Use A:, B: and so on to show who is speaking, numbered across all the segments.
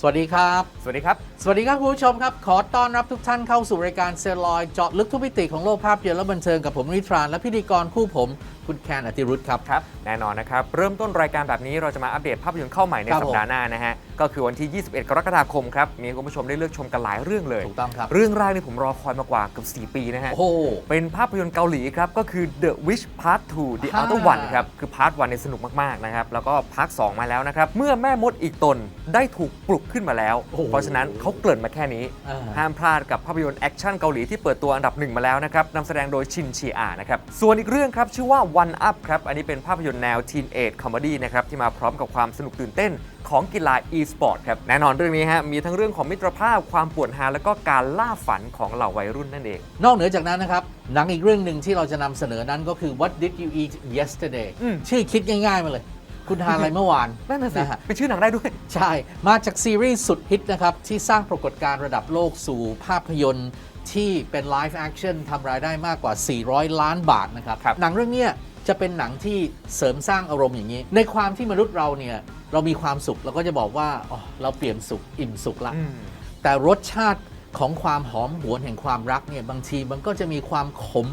A: สวัสดีครับ
B: สวัสดีครับ
A: สวัสดีครับคุณผู้ชมครับ ขอต้อนรับทุกท่านเข้าสู่รายการเซลลอยเจาะลึกทุกมิติของโลกภาพยนตร์และบันเทิงกับผมนิทรานและพิธีกรคู่ผม คุณแคนอติรุธครับ
B: ครับ แน่นอนนะครับ เริ่มต้นรายการแบบนี้เราจะมาอัปเดตภาพยนตร์เข้าใหม่ใน
A: ครับ
B: สัปดาห์หน้านะฮะ ก็คือวันที่ 21 กรกฎาคมครับ มีให้คุณผู้ชมได้เลือกชมกันหลายเรื่องเลย
A: ถูกต้องครับ
B: เรื่องแรกนี่ผมรอคอยมากว่าเกือบ4 ปีนะฮะ
A: โอ้โห
B: เป็นภาพยนตร์เกาหลีครับ ก็คือ The Wish Part 2 The
A: ฮ่า
B: Outer One ครับ คือพาร์ท1เนี่ยสนุกมาก ๆ นะครับ แล้วก็พาร์ท2มาแล้วนะครับ เมื่อแม่มดอีกตนได้ถูกปลุกขึ้นมาแล้ว
A: โอ้โห
B: เพราะฉะนั้นเขาเกริ่นมาแค่นี้
A: อ่า
B: ห้ามพลาดกับภาพยนตร์แอคชั่นเกาหลีที่เปิดตัวอันดับหนึ่งมาแล้วนะครับนำแสดงโดยชินชีอานะครับ ส่วนอีกเรื่องครับ ชื่อว่า One Up ครับ อันนี้เป็นภาพยนตร์แนว Teen Age Comedy นะครับ ที่มาพร้อมกับความสนุกตื่นเต้นของกีฬา e-sport ครับ แน่นอนเรื่องนี้ฮะ มีทั้งเรื่องของมิตรภาพ ความปวดหา และก็การล่าฝันของเหล่าวัยรุ่นนั่นเอง
A: นอกเหนือจากนั้นนะครับ หนังอีกเรื่องหนึ่งที่เราจะนำเสนอนั้นก็คือ What did you eat yesterday
B: อืม
A: ชื่อคิดง่ายๆมาเลย คุณทานอะไรเมื่อวาน
B: นั่นน่ะสิ
A: ฮะ
B: เป็นชื่อหนังได้ด้วย
A: ใช่ มาจากซีรีส์สุดฮิตนะครับ ที่สร้างปรากฏการณ์ระดับโลกสู่ภาพยนตร์ที่เป็นไลฟ์แอคชั่นทำรายได้มากกว่า 400 ล้านบาทนะครับ
B: ครับ
A: หนังเรื่องเนี้ย จะเป็นหนังที่เสริมสร้างอารมณ์อย่างนี้ ในความที่มนุษย์เราเนี่ยเรามีความสุขเราก็จะบอกว่าอ๋อเราเปลี่ยนสุขอิ่มสุขละ
B: อืม
A: แต่รสชาติของความหอมหวนแห่งความรักเนี่ยบางทีมันก็จะมีความขม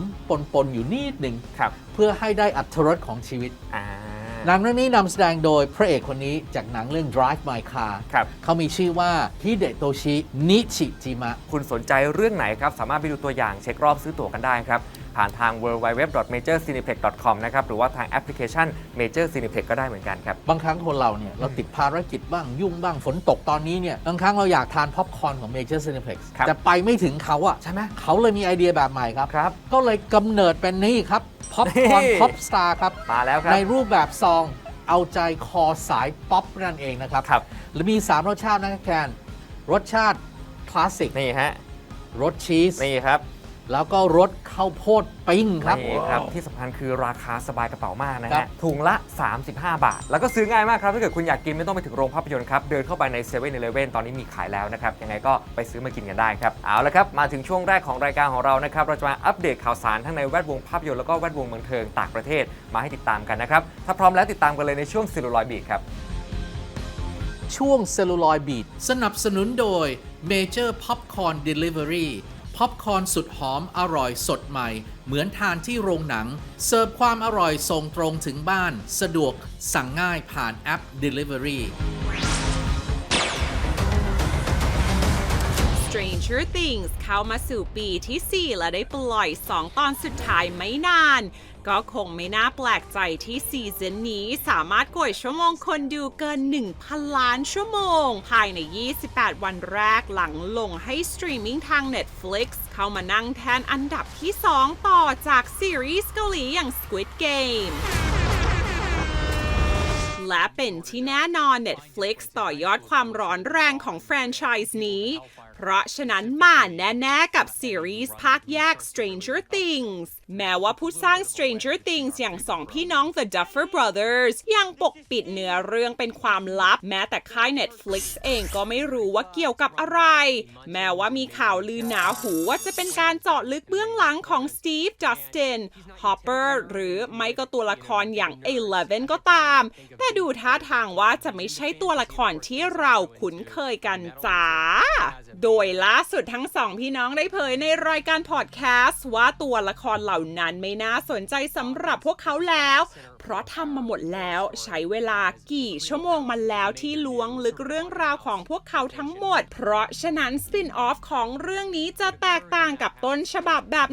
A: ปนๆอยู่นิดหนึ่ง
B: ครับ
A: เพื่อให้ได้อัตรสของชีวิต
B: อ่า
A: หนังเรื่องนี้นำแสดงโดยพระเอกคนนี้จากหนังเรื่อง Drive My Car
B: ครับ
A: เขามีชื่อว่าฮิเดโตชินิชิจิมะ
B: คุณสนใจเรื่องไหนครับ สามารถไปดูตัวอย่างเช็ครอบซื้อตั๋วกันได้ครับ ผ่านทาง www.majorcineplex.com นะครับหรือว่าทางแอปพลิเคชัน Major Cineplex ก็ได้เหมือนกันครับ
A: บางครั้งคนเราเนี่ยเราติดภารกิจบ้างยุ่งบ้างฝนตกตอนนี้เนี่ยบางครั้งเราอยากทานพ็อปคอร์นของ Major Cineplex
B: ครับ
A: แต่ไปไม่ถึงเขาอะใช่ไหมเขาเลยมีไอเดียแบบใหม่ครับ
B: ครับ
A: ก็เลยกำเนิดเป็นนี่ครับพ็อปคอร์น
B: นี่
A: พ็อปสตาร์ครับ
B: มาแล้วครับ
A: ในรูปแบบซองเอาใจคอสายป๊อปนั่นเองนะครับ
B: ครับ
A: และมี 3 รสชาตินะครับแคนรสชาติคลาสสิก
B: นี่ฮะ
A: รสชีส
B: นี่ครับ
A: แล้วก็รสข้าวโพดปิ้งครับ
B: นี่ครับ ที่สำคัญคือราคาสบายกระเป๋ามากนะ
A: ครั
B: ฮะ
A: บ
B: ถุงละ 35 บาท แล้วก็ซื้อง่ายมากครับ ถ้าเกิดคุณอยากกินไม่ต้องไปถึงโรงภาพยนตร์ครับ เดินเข้าไปใน7 e เ e ่ e อตอนนี้มีขายแล้วนะครับ ยังไงก็ไปซื้อมากินกันได้ครับ เอาละครับ มาถึงช่วงแรกของรายการของเรานะครับ เราจะมาอัปเดตข่าวสารทั้งในแวดวงภาพยนตร์แล้วก็แวดวงบันเทิงต่างประเทศมาให้ติดตามกันนะครับถ้าพร้อมแล้วติดตามกันเลยในช่วงซิลูลอยบีครับ
A: ช่วงเซลลูลอยบีดสนับสนุนโดย Major Popcorn Delivery พ็อปคอนสุดหอมอร่อยสดใหม่ เหมือนทานที่โรงหนัง เสิร์ฟความอร่อยส่งตรงถึงบ้าน สะดวกสั่งง่ายผ่านแอป Delivery
C: Stranger Things เข้ามาสู่ปีที่ 4 และได้ปล่อย 2 ตอนสุดท้ายไม่นาน ก็คงไม่น่าแปลกใจที่ซีซั่นนี้สามารถกดชั่วโมงคนดูเกิน 1,000 ล้านชั่วโมง ภายใน 28 วันแรกหลังลงให้สตรีมมิ่งทาง Netflix เข้ามานั่งแทนอันดับที่ 2 ต่อจากซีรีส์เกาหลีอย่าง Squid Game และเป็นที่แน่นอน Netflix ต่อยอดความร้อนแรงของแฟรนไชส์นี้ เพราะฉะนั้นมาแน่ๆกับซีรีส์ภาคแยก Stranger Things แม้ว่าผู้สร้าง Stranger Things อย่างสองพี่น้อง The Duffer Brothers ยังปกปิดเนื้อเรื่องเป็นความลับ แม้แต่ค่าย Netflix เองก็ไม่รู้ว่าเกี่ยวกับอะไร แม้ว่ามีข่าวลือหนาหูว่าจะเป็นการเจาะลึกเบื้องหลังของ Steve Justin Hopper หรือไม่ก็ตัวละครอย่าง Eleven ก็ตาม แต่ดูท่าทางว่าจะไม่ใช่ตัวละครที่เราคุ้นเคยกันจ้า โดยล่าสุดทั้งสองพี่น้องได้เผยในรายการพอดแคสต์ว่าตัวละครเหล่านั้นไม่น่าสนใจสำหรับพวกเขาแล้ว เพราะทำมาหมดแล้วใช้เวลากี่ชั่วโมงมาแล้วที่ล้วงลึกเรื่องราวของพวกเขาทั้งหมด เพราะฉะนั้นสปินออฟของเรื่องนี้จะแตกต่างกับต้นฉบับแบบ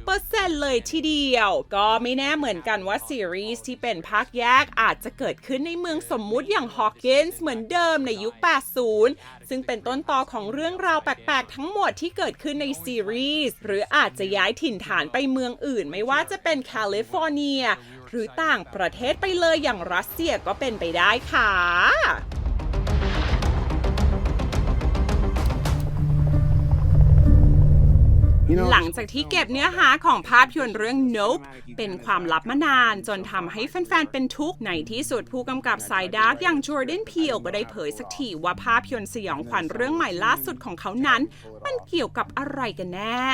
C: 1000%เลยทีเดียว ก็ไม่แน่เหมือนกันว่าซีรีส์ที่เป็นภาคแยกอาจจะเกิดขึ้นในเมืองสมมุติอย่างฮอ w กินส์เหมือนเดิมในยุค 80 ซึ่งเป็นต้นต่อของเรื่องราวแปลกๆ ทั้งหมดที่เกิดขึ้นในซีรีส์หรืออาจจะย้ายถิ่นฐานไปเมืองอื่น ไม่ว่าจะเป็นแคลิฟอร์เนีย หรือต่างประเทศไปเลยอย่างรัสเซียก็เป็นไปได้ค่ะ หลังจากที่เก็บเนื้อหาของภาพยนตร์เรื่อง Nope เป็นความลับมานาน จนทำให้แฟนๆ เป็นทุกข์ในที่สุดผู้กำกับสายดาร์กอย่างจอร์แดนพีลก็ได้เผยสักทีว่าภาพยนตร์สยองขวัญเรื่องใหม่ล่าสุดของเขานั้น มันเกี่ยวกับอะไรกันแน่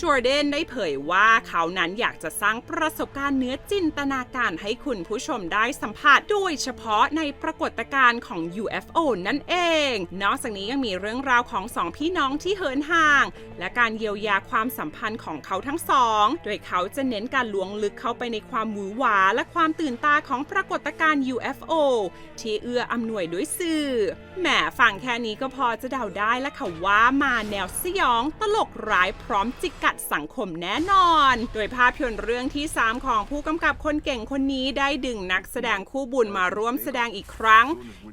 C: จอร์แดนได้เผยว่าเขานั้นอยากจะสร้างประสบการณ์เนื้อจินตนาการให้คุณผู้ชมได้สัมผัส โดยเฉพาะในปรากฏการณ์ของ UFO นั่นเอง นอกจากนี้ยังมีเรื่องราวของสองพี่น้องที่เหินห่าง และการเยียวยาความสัมพันธ์ของเขาทั้งสอง โดยเขาจะเน้นการล้วงลึกเข้าไปในความหวือหวา และความตื่นตาของปรากฏการณ์ UFO ที่เอื้ออำนวยด้วยสื่อ แหมฟังแค่นี้ก็พอจะเดาได้แล้วค่ะว่ามาแนวสยองตลกร้ายพร้อมจิกกัดสังคมแน่นอน โดยภาพยนตร์เรื่องที่ 3 ของผู้กำกับคนเก่งคนนี้ได้ดึงนักแสดงคู่บุญมาร่วมแสดงอีกครั้ง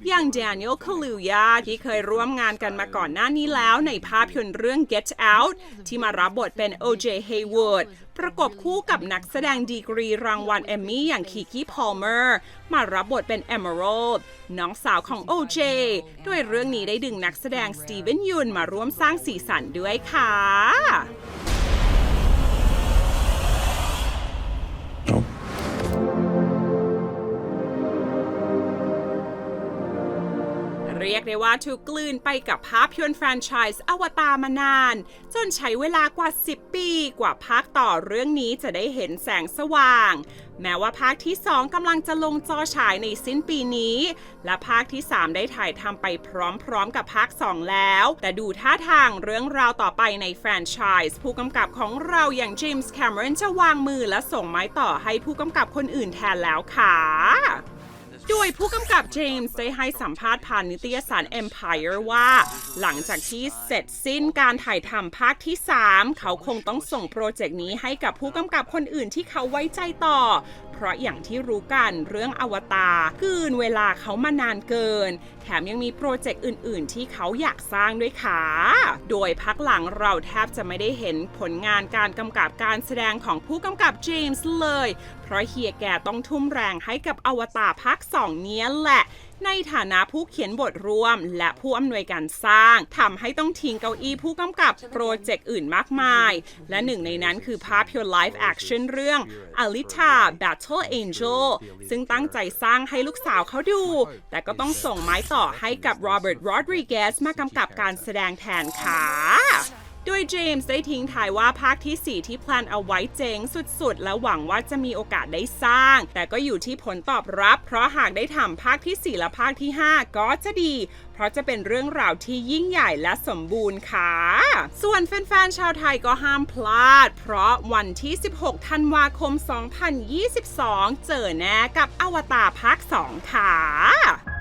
C: อย่าง Daniel Kaluuya ที่เคยร่วมงานกันมาก่อนหน้านี้แล้วในภาพยนตร์เรื่อง Get Out ที่มารับบทเป็น O.J. Hayward ประกบคู่กับนักแสดงดีกรีรางวัลแอมมี่อย่างคีคี้พอลเมอร์มารับบทเป็น Emerald น้องสาวของ O.J. โดยเรื่องนี้ได้ดึงนักแสดงสตีเวนยุนมาร่วมสร้างสีสันด้วยค่ะ เรียกได้ว่าถูกกลืนไปกับภาพยนตร์แฟรนไชส์อวตารมานาน จนใช้เวลากว่า 10 ปี กว่าภาคต่อเรื่องนี้จะได้เห็นแสงสว่าง แม้ว่าภาคที่ 2กำลังจะลงจอฉายในสิ้นปีนี้ และภาคที่ 3 ได้ถ่ายทำไปพร้อมๆกับภาค 2 แล้ว แต่ดูท่าทางเรื่องราวต่อไปในแฟรนไชส์ผู้กำกับของเราอย่างเจมส์แคมเมรอนจะวางมือและส่งไม้ต่อให้ผู้กำกับคนอื่นแทนแล้วค่ะ โดยผู้กำกับเจมส์ได้ให้สัมภาษณ์ผ่านนิตยสาร Empire ว่า หลังจากที่เสร็จสิ้นการถ่ายทำภาคที่ 3 เขาคงต้องส่งโปรเจกต์นี้ให้กับผู้กำกับคนอื่นที่เขาไว้ใจต่อเพราะอย่างที่รู้กันเรื่องอวตารกืนเวลาเขามานานเกิน แถมยังมีโปรเจกต์อื่น ๆ ที่เขาอยากสร้างด้วยค่ะ โดยพักหลังเราแทบจะไม่ได้เห็นผลงานการกำกับการแสดงของผู้กำกับเจมส์เลย เพราะเฮียแกต้องทุ่มแรงให้กับอวตารภาค2เนี้ยแหละ ในฐานะผู้เขียนบทร่วม และผู้อำนวยการสร้างทำให้ต้องทิ้งเก้าอี้ผู้กำกับโปรเจกต์อื่นมากมาย และหนึ่งในนั้นคือภาพยนตร์ live action เรื่อง Alita Battle Angel ซึ่งตั้งใจสร้างให้ลูกสาวเขาดู แต่ก็ต้องส่งไม้ต่อให้กับ Robert Rodriguez มากำกับการแสดงแทนค่ะ โดยเจมส์ได้ทิ้งท้ายว่าภาคที่ 4 ที่แพลนเอาไว้เจ๋งสุดๆ และหวังว่าจะมีโอกาสได้สร้าง แต่ก็อยู่ที่ผลตอบรับ เพราะหากได้ทำภาคที่ 4 และภาคที่ 5 ก็จะดี เพราะจะเป็นเรื่องราวที่ยิ่งใหญ่และสมบูรณ์ค่ะ ส่วนแฟนๆ ชาวไทยก็ห้ามพลาด เพราะวันที่ 16 ธันวาคม 2022 เจอแน่กับอวตารภาค 2 ค่ะ